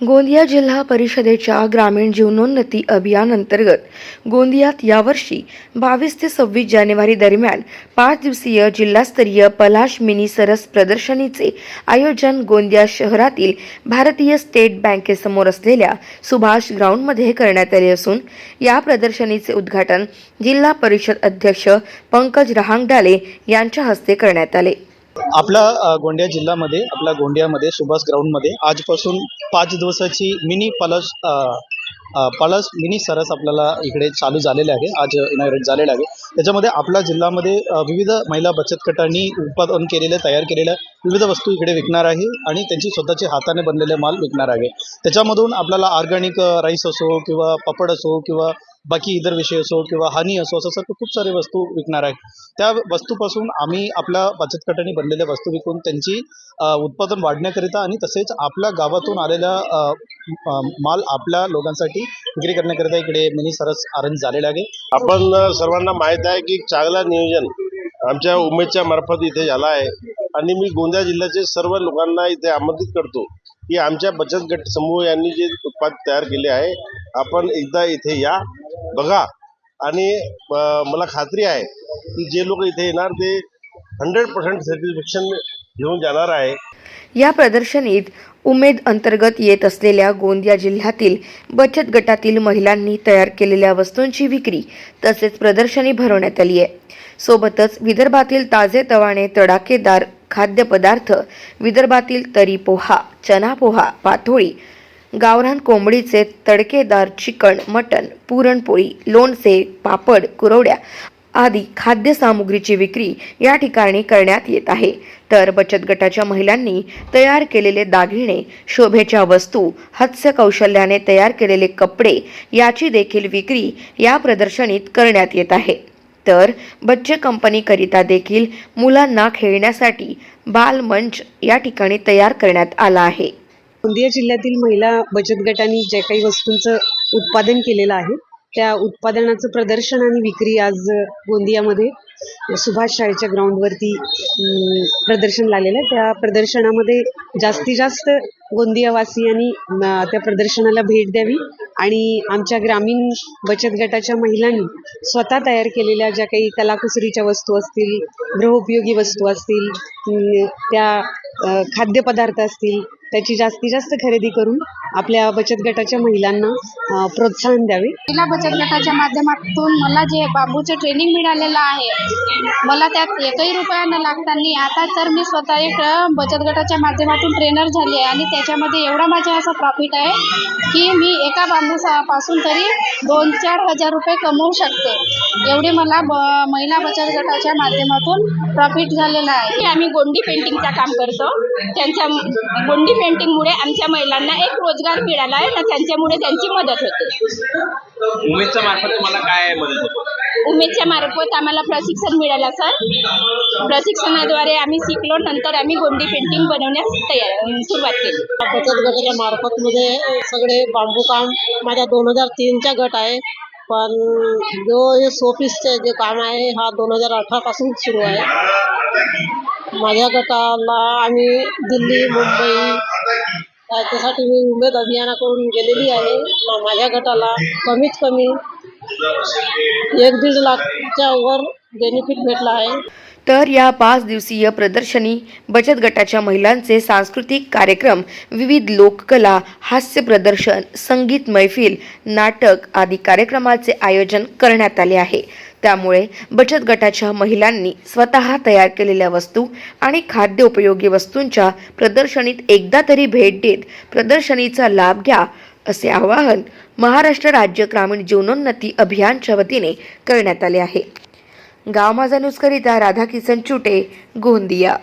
गोंदिया जिल्हा परिषदेच्या ग्रामीण जीवनोन्नती अभियान अंतर्गत गोंदियात यावर्षी बावीस ते सव्वीस जानेवारी दरम्यान पाच दिवसीय जिल्हास्तरीय पलाश मिनी सरस प्रदर्शनीचे आयोजन गोंदिया शहरातील भारतीय स्टेट बँकेसमोर असलेल्या सुभाष ग्राउंडमध्ये करण्यात आले असून या प्रदर्शनीचे उद्घाटन जिल्हा परिषद अध्यक्ष पंकज रहांगडाले यांच्या हस्ते करण्यात आले. आपल्या गोंदिया जिल्ह्यामध्ये आपल्या गोंदियामध्ये सुभाष ग्राउंडमध्ये आजपासून पाच दिवसाची मिनी पलस पलस मिनी सरस आपल्याला इकडे चालू झालेले आहे. आज इनॉग्रेट झालेलं आहे. त्याच्यामध्ये आपल्या जिल्ह्यामध्ये विविध महिला बचत गटांनी उत्पादन केलेले तयार केलेल्या विविध वस्तू इकडे विकणार आहे आणि त्यांची स्वतःचे हाताने बनलेले माल विकणार आहे. त्याच्यामधून आपल्याला ऑर्गॅनिक राईस असो किंवा पापड असो किंवा बाकी इतर विषय असो किंवा हानी असो असं सर्व खूप सारे वस्तू विकणार आहे. त्या वस्तूपासून आम्ही आपल्या बचत गटाने बनलेल्या वस्तू विकून त्यांची उत्पादन वाढण्याकरिता आणि तसेच आपल्या गावातून आलेला माल आपल्या लोकांसाठी विक्री करण्याकरिता इकडे मिनी सरस अरेंज झालेला आहे. आपण सर्वांना माहीत आहे की चांगला नियोजन आमच्या उमेदच्या मार्फत इथे झाला आहे. आणि मी गोंदिया जिल्ह्याचे सर्व लोकांना इथे आमंत्रित करतो की आमच्या बचत गट समूह यांनी जे उत्पाद तयार केले आहे आपण एकदा इथे या. बघा. आणि मला खात्री आहे की जे लोक इथे येणार ते हंड्रेड पर्सेंट सॅटिस्फॅक्शन घेऊन जाणार आहे. या प्रदर्शनीत उमेद अंतर्गत येत असलेल्या गोंदिया जिल्ह्यातील बचत गटातील महिलांनी तयार केलेल्या वस्तूंची विक्री तसेच प्रदर्शनी भरवण्यात आली आहे. सोबतच विदर्भातील ताजे तवाने तडाखेदार खाद्यपदार्थ विदर्भातील तरी पोहा चना पोहा पातोळी गावरान कोंबडीचे तडकेदार चिकन मटण पुरणपोळी लोणचे पापड कुरवड्या आदी खाद्यसामुग्रीची विक्री या ठिकाणी करण्यात येत आहे. तर बचत गटाच्या महिलांनी तयार केलेले दागिने शोभेच्या वस्तू हास्य कौशल्याने तयार केलेले कपडे याची देखील विक्री या प्रदर्शनीत करण्यात येत आहे. तर बच्चे कंपनीकरिता देखील मुलांना खेळण्यासाठी बालमंच या ठिकाणी तयार करण्यात आला आहे. गोंदिया जिल्ह्यातील महिला बचत गटांनी ज्या काही वस्तूंचं उत्पादन केलेलं आहे त्या उत्पादनाचं प्रदर्शन आणि विक्री आज गोंदियामध्ये सुभाष शाळेच्या ग्राउंडवरती प्रदर्शन लागलेलं आहे. त्या प्रदर्शनामध्ये जास्तीत जास्त गोंदियावासियांनी त्या प्रदर्शनाला भेट द्यावी आणि आमच्या ग्रामीण बचत गटाच्या महिलांनी स्वतः तयार केलेल्या ज्या काही कलाकुसरीच्या वस्तू असतील गृहोपयोगी वस्तू असतील त्या खाद्यपदार्थ असतील त्याची जास्तीत जास्त खरेदी करून आपल्या बचत गटाच्या महिलांना प्रोत्साहन द्यावे. महिला बचत गटाच्या माध्यमातून मला जे बांबूचं ट्रेनिंग मिळालेलं आहे मला त्यात एकही रुपया न लागताना आता तर मी स्वतः एक बचत गटाच्या माध्यमातून ट्रेनर झाली आहे आणि त्याच्यामध्ये एवढा माझा असा प्रॉफिट आहे की मी एका बांबूपासून तरी दोन चार हजार रुपये कमवू शकते. एवढे मला ब महिला बचत गटाच्या माध्यमातून प्रॉफिट झालेलं आहे. की आम्ही गोंडी पेंटिंगचं काम करतो. त्यांच्या गोंडी पेंटिंगमुळे आमच्या महिलांना एक रोजगार मिळाला आहे ना त्यांच्यामुळे त्यांची मदत होते. उमेदच्या मार्फत तुम्हाला काय मदत होते? उमेदच्या मार्फत आम्हाला प्रशिक्षण मिळालं सर. प्रशिक्षणाद्वारे आम्ही शिकलो नंतर आम्ही गोंडी पेंटिंग बनवण्यास तयार सुरुवात केली. बचत गटाच्या मार्फत मध्ये सगळे बांबू काम माझा दोन हजार तीनचा गट आहे पण जो हे सोपीसचे जे काम आहे हा दोन हजार अठरा पासून सुरू आहे. माझ्या गटाला आम्ही दिल्ली मुंबई त्याच्यासाठी मी उमेद अभियानाकडून गेलेली आहे. माझ्या गटाला कमीत कमी एक दीड लाखच्या वर बेनिफिट भेटला आहे. तर या पाच दिवसीय प्रदर्शनी बचत गटाच्या महिलांचे सांस्कृतिक कार्यक्रम विविध लोककला हास्य प्रदर्शन संगीत मैफिल नाटक आदी कार्यक्रमाचे आयोजन करण्यात आले आहे. त्यामुळे बचत गटाच्या महिलांनी स्वतः तयार केलेल्या वस्तू आणि खाद्य उपयोगी वस्तूंच्या प्रदर्शनीत एकदा तरी भेट देत प्रदर्शनीचा लाभ घ्या असे आवाहन महाराष्ट्र राज्य ग्रामीण जीवनोन्नती अभियानच्या वतीने करण्यात आले आहे. गाव माझा न्यूजकरिता राधाकिसन चुटे गोंदिया.